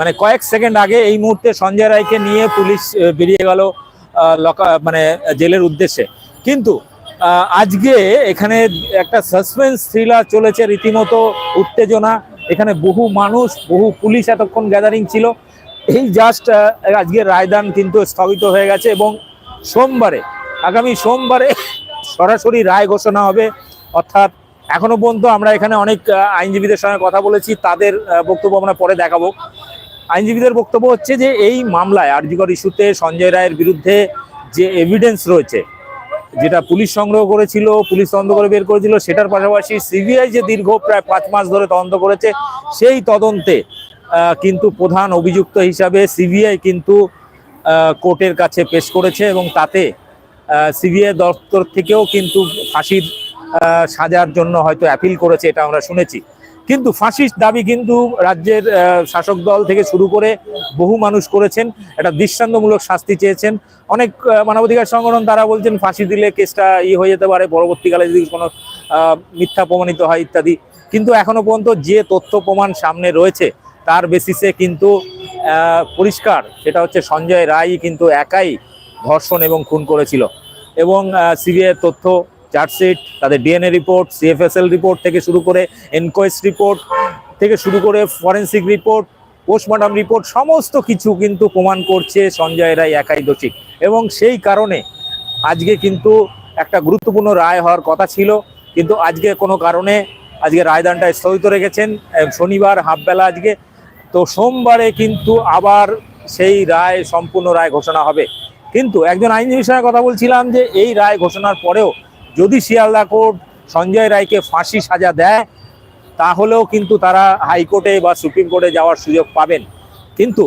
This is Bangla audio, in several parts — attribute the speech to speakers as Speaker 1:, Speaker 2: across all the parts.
Speaker 1: মানে কয়েক সেকেন্ড আগে এই মুহূর্তে সঞ্জয় রায়কে নিয়ে পুলিশ বেরিয়ে গেল মানে জেলের উদ্দেশ্যে। কিন্তু আজকে এখানে একটা সাসপেন্স থ্রিলার চলেছে রীতিমতো, উত্তেজনা। এখানে বহু মানুষ, বহু পুলিশ এতক্ষণ গ্যাদারিং ছিল। এই জাস্ট আজকে রায়দান কিন্তু স্থগিত হয়ে গেছে এবং সোমবারে, আগামী সোমবারে সরাসরি রায় ঘোষণা হবে। অর্থাৎ, এখনও পর্যন্ত আমরা এখানে অনেক আইনজীবীদের সঙ্গে কথা বলেছি, তাদের বক্তব্য আমরা পরে দেখাবো। আইনজীবীদের বক্তব্য হচ্ছে যে এই মামলায় আরজিকর ইস্যুতে সঞ্জয় রায়ের বিরুদ্ধে যে এভিডেন্স রয়েছে, যেটা পুলিশ সংগ্রহ করেছিল, পুলিশ তদন্ত করে বের করেছিল, সেটার পাশাপাশি সিবিআই যে দীর্ঘ প্রায় পাঁচ মাস ধরে তদন্ত করেছে, সেই তদন্তে কিন্তু প্রধান অভিযুক্ত হিসাবে সিবিআই কিন্তু কোর্টের কাছে পেশ করেছে এবং তাতে সিবিআই দপ্তর থেকেও কিন্তু ফাঁসির সাজার জন্য হয়তো অ্যাপিল করেছে, এটা আমরা শুনেছি। কিন্তু ফাঁসির দাবি কিন্তু রাজ্যের শাসক দল থেকে শুরু করে বহু মানুষ করেছেন। একটা দৃষ্টান্তমূলক শাস্তি চেয়েছেন। অনেক মানবাধিকার সংগঠন তারা বলছেন ফাঁসি দিলে কেসটা ই হয়ে যেতে পারে, পরবর্তীকালে যদি কোনো মিথ্যা প্রমাণিত হয় ইত্যাদি। কিন্তু এখনও পর্যন্ত যে তথ্য প্রমাণ সামনে রয়েছে, তার বেসিসে কিন্তু পরিষ্কার। সেটা হচ্ছে সঞ্জয় রায় কিন্তু একাই ধর্ষণ এবং খুন করেছিল। এবং সিবিআই তথ্য চার্জশিট, তাদের ডিএনএ রিপোর্ট, সিএফএসএল রিপোর্ট থেকে শুরু করে এনকোয়েস্ট রিপোর্ট থেকে শুরু করে ফরেন্সিক রিপোর্ট, পোস্টমর্টম রিপোর্ট, সমস্ত কিছু কিন্তু প্রমাণ করছে সঞ্জয় রায় একাই দোষী। এবং সেই কারণে আজকে কিন্তু একটা গুরুত্বপূর্ণ রায় হওয়ার কথা ছিল, কিন্তু আজকে কোনো কারণে আজকে রায়দানটা স্থগিত রেখেছেন শনিবার হাফবেলা আজকে। তো সোমবারে কিন্তু আবার সেই রায়, সম্পূর্ণ রায় ঘোষণা হবে। কিন্তু একজন আইনজীবীর সঙ্গে কথা বলছিলাম যে এই রায় ঘোষণার পরেও যদি শিয়ালদা কোর্ট সঞ্জয় রায়কে ফাঁসি সাজা দেয়, তাহলেও কিন্তু তারা হাইকোর্টে বা সুপ্রিম কোর্টে যাওয়ার সুযোগ পাবেন। কিন্তু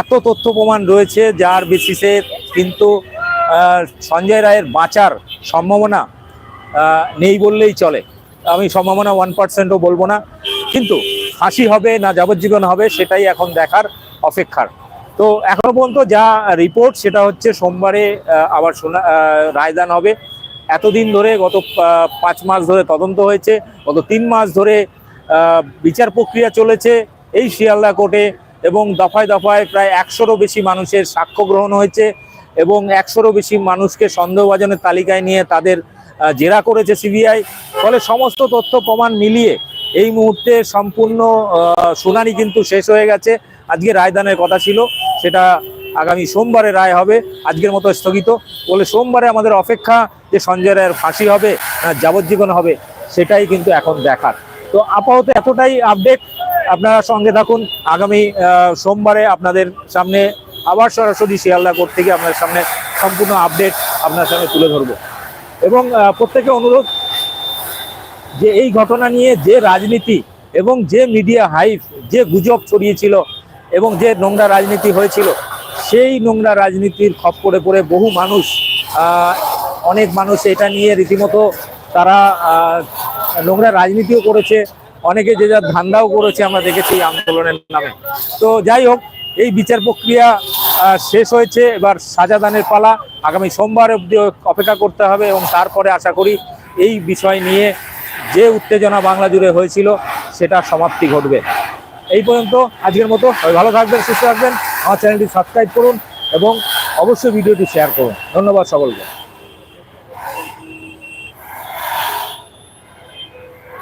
Speaker 1: এত তথ্য প্রমাণ রয়েছে যার বেসিসে কিন্তু সঞ্জয় রায়ের বাঁচার সম্ভাবনা নেই বললেই চলে। আমি সম্ভাবনা ওয়ান পার্সেন্টও বলব না। কিন্তু ফাঁসি হবে না যাবজ্জীবন হবে সেটাই এখন দেখার অপেক্ষার। তো এখনও পর্যন্ত যা রিপোর্ট সেটা হচ্ছে সোমবারে আবার শোনা রায়দান হবে। এতদিন ধরে গত পাঁচ মাস ধরে তদন্ত হয়েছে, গত তিন মাস ধরে বিচার প্রক্রিয়া চলেছে এই শিয়ালদা কোর্টে এবং দফায় দফায় প্রায় একশোরও বেশি মানুষের সাক্ষ্য গ্রহণ হয়েছে এবং একশোরও বেশি মানুষকে সন্দেহভাজনের তালিকায় নিয়ে তাদের জেরা করেছে সিবিআই। ফলে সমস্ত তথ্য প্রমাণ মিলিয়ে এই মুহূর্তে সম্পূর্ণ শুনানি কিন্তু শেষ হয়ে গেছে। আজকে রায়দানের কথা ছিল, সেটা আগামী সোমবারে রায় হবে, আজকের মতো স্থগিত। বলে সোমবারে আমাদের অপেক্ষা যে সঞ্জয় রায়ের ফাঁসি হবে, না, যাবজ্জীবন হবে, সেটাই কিন্তু এখন দেখার। তো আপাতত এতটাই আপডেট আপনারা সঙ্গে থাকুন। আগামী সোমবারে আপনাদের সামনে আবার সরাসরি শিয়ালদা কোর্ট থেকে আপনাদের সামনে সম্পূর্ণ আপডেট আপনার সামনে তুলে ধরবো। এবং প্রত্যেকে অনুরোধ যে এই ঘটনা নিয়ে যে রাজনীতি এবং যে মিডিয়া হাইফ যে গুজব ছড়িয়েছিল এবং যে নোংরা রাজনীতি হয়েছিল সেই নোংরা রাজনীতির খপ্পরে পড়ে বহু মানুষ অনেক মানুষ এটা নিয়ে রীতিমতো তারা নোংরা রাজনীতিও করেছে, অনেকে যে যার ধান্দাও করেছে আমরা দেখেছি আন্দোলনের নামে। তো যাই হোক, এই বিচার প্রক্রিয়া শেষ হয়েছে, এবার সাজাদানের পালা আগামী সোমবার অবধি অপেক্ষা করতে হবে এবং তারপরে আশা করি এই বিষয় নিয়ে যে উত্তেজনা বাংলা জুড়ে হয়েছিল, সেটা সমাপ্তি ঘটবে। এই পর্যন্ত আজকের মতো ভালো থাকবেন, সুস্থ থাকবেন। আমার চ্যানেলটি সাবস্ক্রাইব করুন এবং অবশ্যই ভিডিওটি শেয়ার করুন। ধন্যবাদ সকলকে।